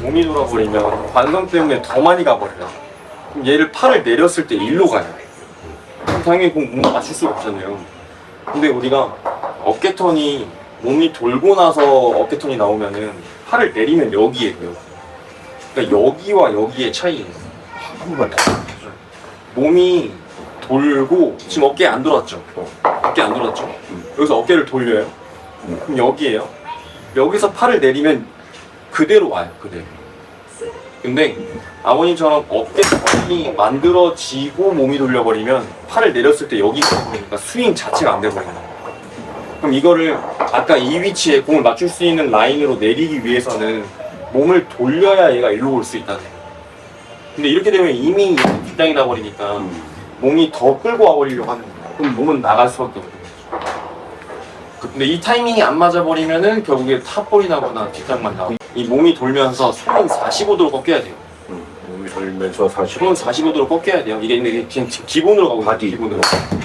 몸이 돌아버리면 관성 때문에 더 많이 가버려요. 그럼 얘를 팔을 내렸을 때 일로 가요. 당연히 공몸 맞출 수가 없잖아요. 근데 우리가 어깨턴이 몸이 돌고 나서 어깨턴이 나오면은 팔을 내리면 여기에요. 그러니까 여기와 여기의 차이예요. 한. 몸이 돌고 지금 어깨 안 돌았죠? 어깨 안 돌았죠? 여기서 어깨를 돌려요. 그럼 여기에요. 여기서 팔을 내리면 그대로 와요. 그대로. 근데 아버님처럼 어깨선이 만들어지고 몸이 돌려버리면 팔을 내렸을 때 여기 있으니까 스윙 자체가 안 돼버리는 거예요. 그럼 이거를 아까 이 위치에 공을 맞출 수 있는 라인으로 내리기 위해서는 몸을 돌려야 얘가 일로 올수 거예요. 근데 이렇게 되면 이미 뒷땅이 나버리니까 몸이 더 끌고 와버리려고 하는 거예요. 그럼 몸은 나갈 수밖에 거죠. 근데 이 타이밍이 안 맞아버리면은 결국에 탑볼이 나거나 뒷땅만 나고 이 몸이 돌면서 손은 45도로 꺾여야 돼요. 음, 몸이 돌면서 사실 손은 45도로 꺾여야 돼요. 이게 근데 이게 지금 기본으로 가고. 바디. 기본으로.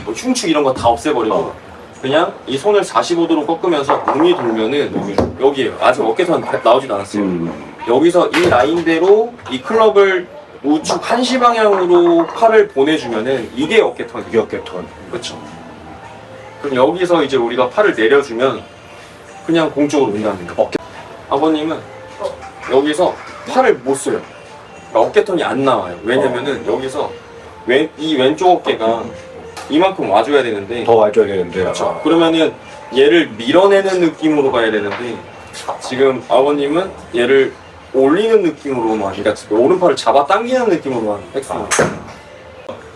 뭐 흉축 이런 거 다 없애버리고 어. 그냥 이 손을 45도로 꺾으면서 몸이 돌면은 여기에요. 아직 어깨선 나오지도 않았어요. 음, 여기서 이 라인대로 이 클럽을 우측 한시 방향으로 팔을 보내주면은 이게 어깨턴이에요. 이게 어깨턴. 그렇죠. 그럼 여기서 이제 우리가 팔을 내려주면 그냥 공 쪽으로 온다는 거예요. 어깨. 아버님은 여기서 팔을 못 써요. 그러니까 어깨턴이 안 나와요. 왜냐면은 여기서 왼, 이 왼쪽 어깨가 이만큼 와줘야 되는데 더 와줘야 되는데. 그렇죠. 그러면은 얘를 밀어내는 느낌으로 가야 되는데 지금 아버님은 얘를 올리는 느낌으로만 그러니까 오른팔을 잡아 당기는 느낌으로만 백스윙을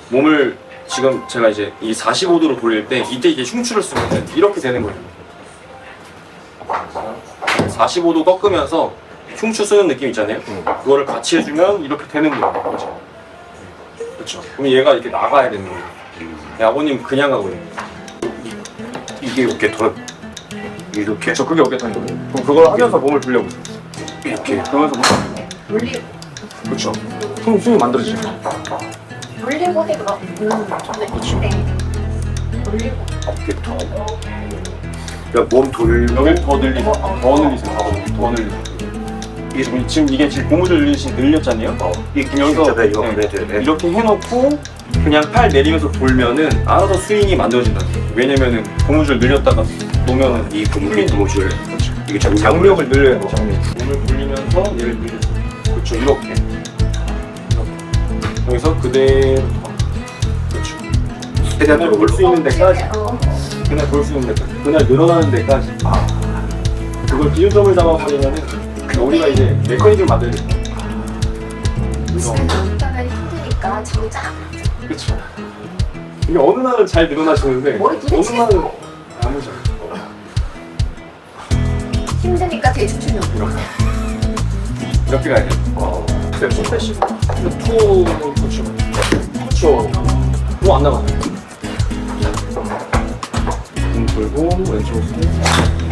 몸을 지금 제가 이제 이 45도로 돌릴 때 이때 이제 흉추를 쓰면 이렇게 되는 거예요. 45도 꺾으면서 흉추 쓰는 느낌 있잖아요. 음. 그거를 같이 해주면 이렇게 되는 거예요. 그렇죠. 그렇죠. 그럼 얘가 이렇게 나가야 되는 거예요. 네, 아버님 그냥 가거든요. 이게 어깨턴. 이렇게. 그렇죠. 그게 어깨턴이거든요. 그럼 그걸 하면서 몸을 돌려보세요. 이렇게. 그러면서 몸 돌리고 그렇죠. 손 숨이 만들어지죠. 해 그럼. 음, 그렇죠. 네. 그러니까 몸 돌. 여기 더 늘리세요. 더 늘리세요. 더 늘리세요. 이게 지금, 이게 지금 고무줄 늘리시 늘렸잖아요. 어. 이 여기서 진짜 이거 네, 그래 돼. 이렇게 해놓고 그냥 팔 내리면서 돌면은 알아서 스윙이 만들어진다. 왜냐면은 고무줄 늘렸다가 놓으면은 이 분무기 고무줄. 그렇죠. 이게 장, 장력을 늘려야 돼. 장력. 몸을 돌리면서 얘를 늘려서 그렇죠 이렇게. 여기서 그대로 최대한 볼수 있는 데까지. 그냥 볼 수 있는 데까지. 그날 늘어나는 데까지. 아 그걸 기준점을 잡아버리면 은 우리가 이제 메커니즘 만들는 무시는 힘드니까 자꾸 짜 그렇죠 이게 어느 날은 잘 늘어나시는데 어느 날은 아무죠. 힘드니까 대충 주면 이렇게. 이렇게 가야 돼요 180. 180. 투 고추. 고추. 뭐안 나가네. 등 돌고 왼쪽 스